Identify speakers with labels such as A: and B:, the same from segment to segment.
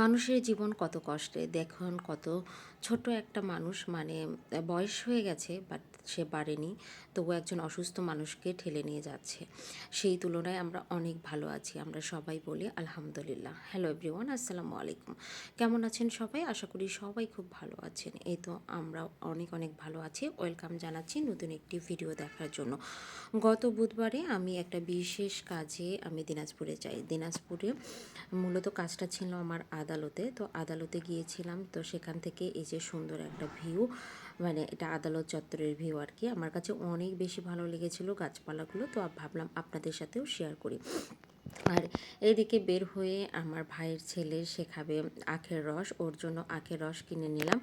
A: মানুষের জীবন কত কষ্টে, দেখুন কত ছোট একটা মানুষ মানে বয়স হয়ে গেছে বাট সে বাড়েনি, তবু একজন অসুস্থ মানুষকে ঠেলে নিয়ে যাচ্ছে। সেই তুলনায় আমরা অনেক ভালো আছি, আমরা সবাই বলি আলহামদুলিল্লাহ। হ্যালো এভরিওয়ান আসসালামু আলাইকুম। কেমন আছেন সবাই? আশা করি সবাই খুব ভালো আছেন। এই তো আমরা অনেক অনেক ভালো আছি। ওয়েলকাম জানাচ্ছি নতুন একটি ভিডিও দেখার জন্য। গত বুধবারে আমি একটা বিশেষ কাজে আমি দিনাজপুরে যাই। দিনাজপুরে মূলত কাজটা ছিল আমার আদালতে। তো আদালতে গিয়েছিলাম, তো সেখান থেকে এই যে সুন্দর একটা ভিউ মানে এটা আদালত চত্বরের ভিউ আর কি। আমার কাছে অনেক বেশি ভালো লেগেছিলো গাছপালাগুলো, তো ভাবলাম আপনাদের সাথেও শেয়ার করি। আর এদিকে বের হয়ে আমার ভাইয়ের ছেলে শেখাবে আখের রস, ওর জন্য আখের রস কিনে নিলাম।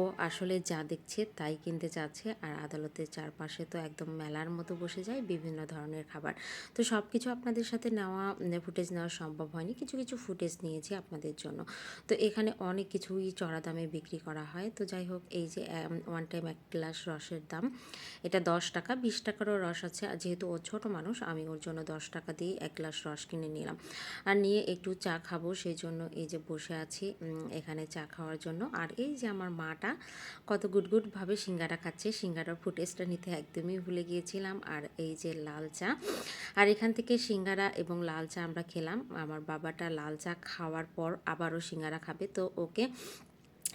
A: ও আসলে যা দেখছে তাই কিনতে চাচ্ছে আর আদালতের চারপাশে তো একদম মেলার মতো বসে যায় বিভিন্ন ধরনের খাবার। তো সব কিছু আপনাদের সাথে নেওয়া ফুটেজ নেওয়া সম্ভব হয়নি। কিছু কিছু ফুটেজ নিয়েছি আপনাদের জন্য। তো এখানে অনেক কিছুই চড়া দামে বিক্রি করা হয়। তো যাই হোক, এই যে ওয়ান টাইম এক গ্লাস রসের দাম, এটা দশ টাকা, বিশ টাকারও রস আছে। আর যেহেতু ও ছোটো মানুষ, আমি ওর জন্য দশ টাকা দিয়ে এক গ্লাস রস কিনে নিলাম। আর নিয়ে একটু চা খাব সেই জন্য এই যে বসে আছি এখানে চা খাওয়ার জন্য। আর এই যে আমার মাটা কত গুটগুটভাবে সিঙ্গাটা খাচ্ছে সিঙ্গাটার ফুটেজটা নিতে একদমই ভুলে গিয়েছিলাম। আর এই যে লাল চা, আর এখান থেকে সিঙ্গারা এবং লাল চা আমরা খেলাম। আমার বাবাটা লাল চা খাওয়ার পর আবারও সিঙ্গারা খাবে, তো ওকে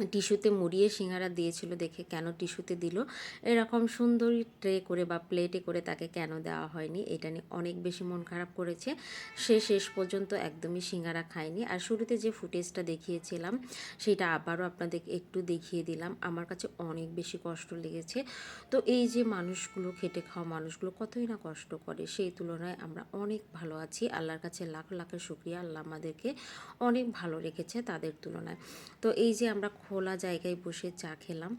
A: টিস্যুতে মুড়িয়ে সিঙ্গারা দিয়েছিল দেখে কেন টিস্যুতে দিল? এরকম সুন্দরী ট্রে করে বা প্লেটে করে তাকে কেন দেওয়া হয়নি? এটা নিয়ে অনেক বেশি মন খারাপ করেছে। সে শেষ পর্যন্ত একদমই সিঙ্গারা খায়নি। আর শুরুতে যে ফুটেজটা দেখিয়েছিলাম, সেটা আবারও আপনাদের একটু দেখিয়ে দিলাম। আমার কাছে অনেক বেশি কষ্ট লেগেছে। তো এই যে মানুষগুলো, খেটে খাওয়া মানুষগুলো কতই না কষ্ট করে, সেই তুলনায় আমরা অনেক ভালো আছি। আল্লাহর কাছে লাখ লাখের শুক্রিয়া। আল্লাহ আমাদেরকে অনেক ভালো রেখেছে তাদের তুলনায়। তো এই যে আমরা খোলা জায়গায় বসে চা খেলাম।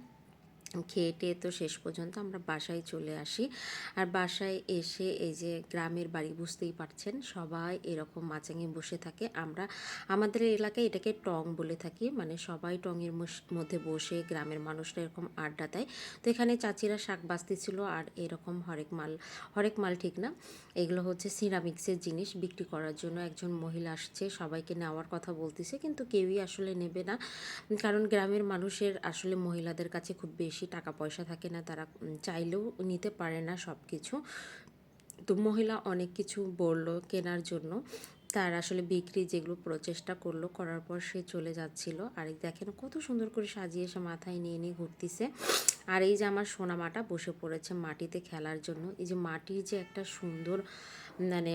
A: খেয়ে টেয়ে তো শেষ পর্যন্ত আমরা বাসায় চলে আসি। আর বাসায় এসে এই যে গ্রামের বাড়ি বুঝতেই পারছেন, সবাই এরকম মাচাঙে বসে থাকে। আমরা, আমাদের এলাকায় এটাকে টং বলে থাকি। মানে সবাই টঙের মধ্যে বসে গ্রামের মানুষরা এরকম আড্ডা দেয়। তো এখানে চাচিরা শাক ছিল আর এরকম হরেক মাল হরেক মাল ঠিক না। এগুলো হচ্ছে সিরামিক্সের জিনিস বিক্রি করার জন্য একজন মহিলা আসছে, সবাইকে নেওয়ার কথা বলতেছে। কিন্তু কেউই আসলে নেবে না। কারণ গ্রামের মানুষের আসলে মহিলাদের কাছে খুব বেশি টাকা পয়সা থাকে না, তারা চাইলেও নিতে পারে না সব কিছু তো মহিলা অনেক কিছু বলল কেনার জন্য। তার আসলে বিক্রি যেগুলো প্রচেষ্টা করল, করার পর সে চলে যাচ্ছিল। আর দেখেন কত সুন্দর করে সাজিয়ে সে মাথায় নিয়ে নিয়ে ঘুরতেছে। আর এই যে আমার সোনা মাটা বসে পড়েছে মাটিতে খেলার জন্য। এই যে মাটির যে একটা সুন্দর মানে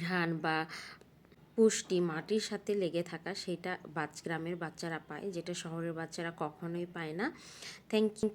A: ঘ্রাণ বা পুষ্টি মাটির সাথে লেগে থাকা সেটা বাচ গ্রামের বাচ্চারা পায়, যেটা শহরের বাচ্চারা কখনোই পায় না। Thank you